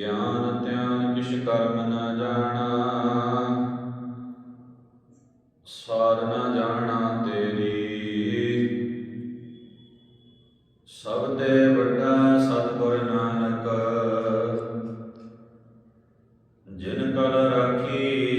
ਗਿਆਨ ਧਿਆਨ ਕਿਛ ਕਰਮ ਨਾ ਜਾਣਾ। ਸਾਰ ਨਾ ਜਾਣਾ ਤੇਰੀ। ਸਭ ਦੇ ਵੱਡਾ ਸਤਿਗੁਰ ਨਾਨਕ, ਜਿਨ ਕਲ ਰਾਖੀ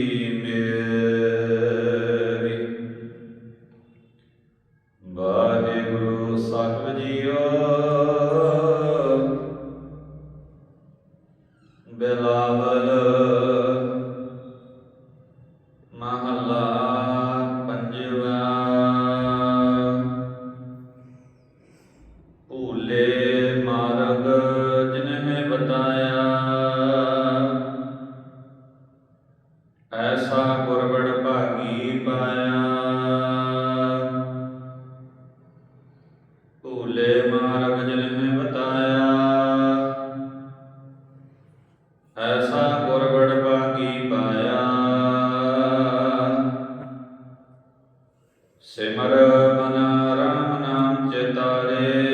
ਗੁਰਬੜ ਪਾਇਆ। ਸਿਮਰ ਮਨ ਰਾਮ ਨਾਮ ਚਿਤਾਰੇ।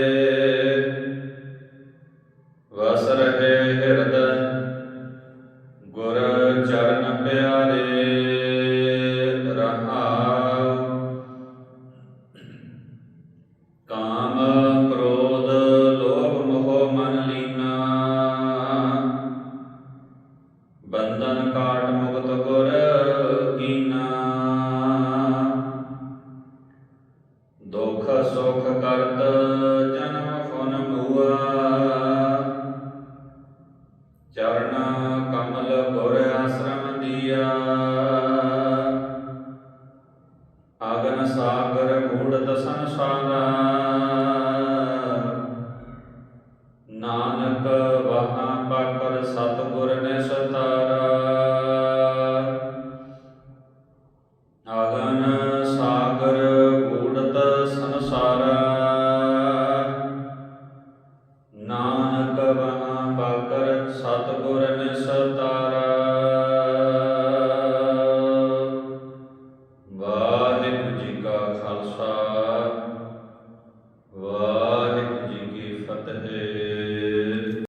ਚਰਨ ਕਮਲ ਗੁਰ ਆਸਰਮ ਦੀਆ। ਆਗਨ ਸਾਗਰ ਮੂੜ ਦਸਨ ਸਾਗਾ। ਨਾਨਕ ਵਹਾ ਪਾਕਰ ਸਤਗੁਰ ਨੇ ਸਤਾਰਾ। ਆਗਨ